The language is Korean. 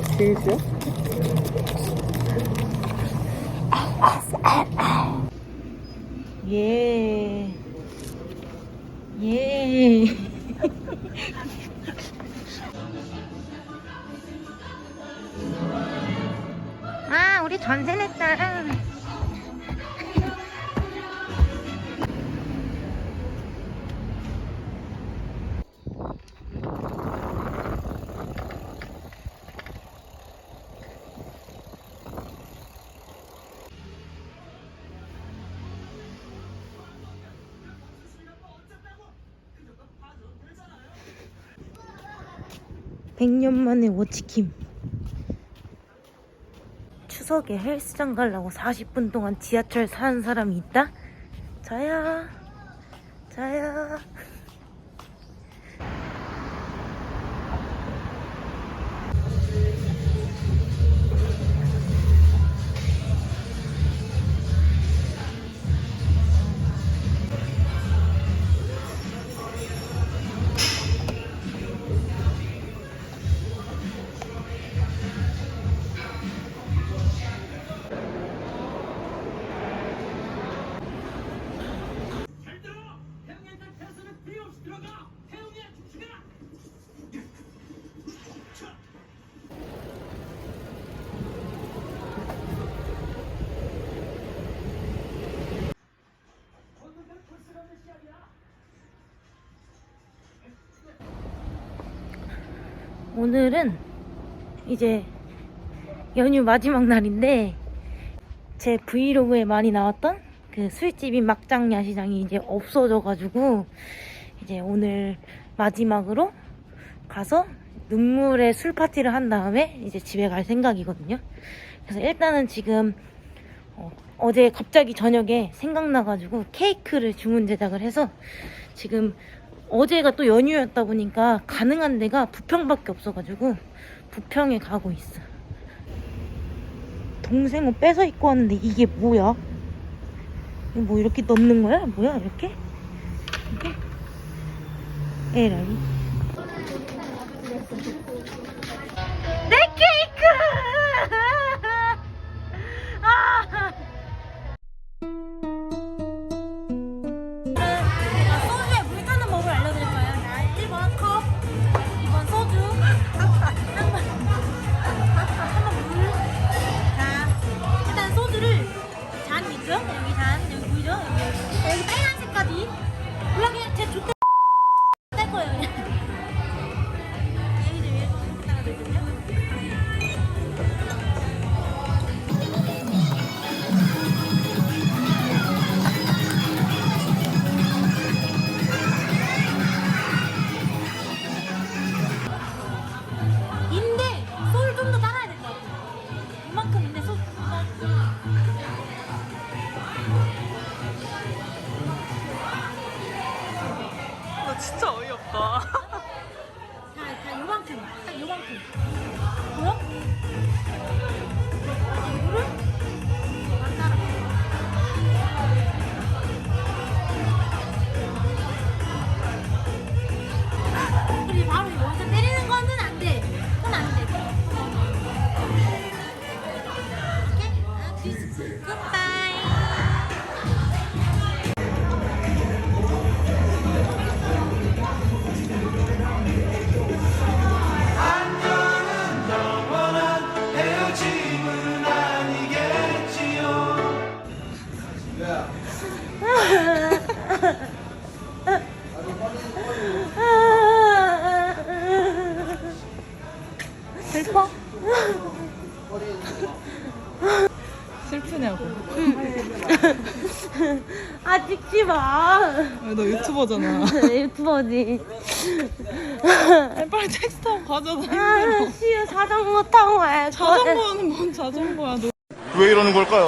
어, 제이지야? 예. 예. 아, 우리 전세 냈다. 백년 만에 워치킴. 추석에 헬스장 가려고 40분 동안 지하철 사는 사람이 있다? 저야. 저야. 오늘은 이제 연휴 마지막 날인데 제 브이로그에 많이 나왔던 그 술집인 막장 야시장이 이제 없어져가지고 이제 오늘 마지막으로 가서 눈물의 술 파티를 한 다음에 이제 집에 갈 생각이거든요. 그래서 일단은 지금 어, 어제 갑자기 저녁에 생각나가지고 케이크를 주문 제작을 해서 지금 어제가 또 연휴였다 보니까 가능한 데가 부평밖에 없어가지고 부평에 가고 있어. 동생 옷 뺏어 입고 왔는데 이게 뭐야? 뭐 이렇게 넣는 거야? 뭐야 이렇게? 이게? 에라이. 진짜 어이없다. 슬퍼? 슬프냐고. 아 찍지 마. 아, 너 유튜버잖아. 유튜버지. 빨리 택시 타고 가잖아. 아, 힘들어. 씨 자전거 타고 와. 자전거는 뭔 자전거야. 너 왜 이러는 걸까요?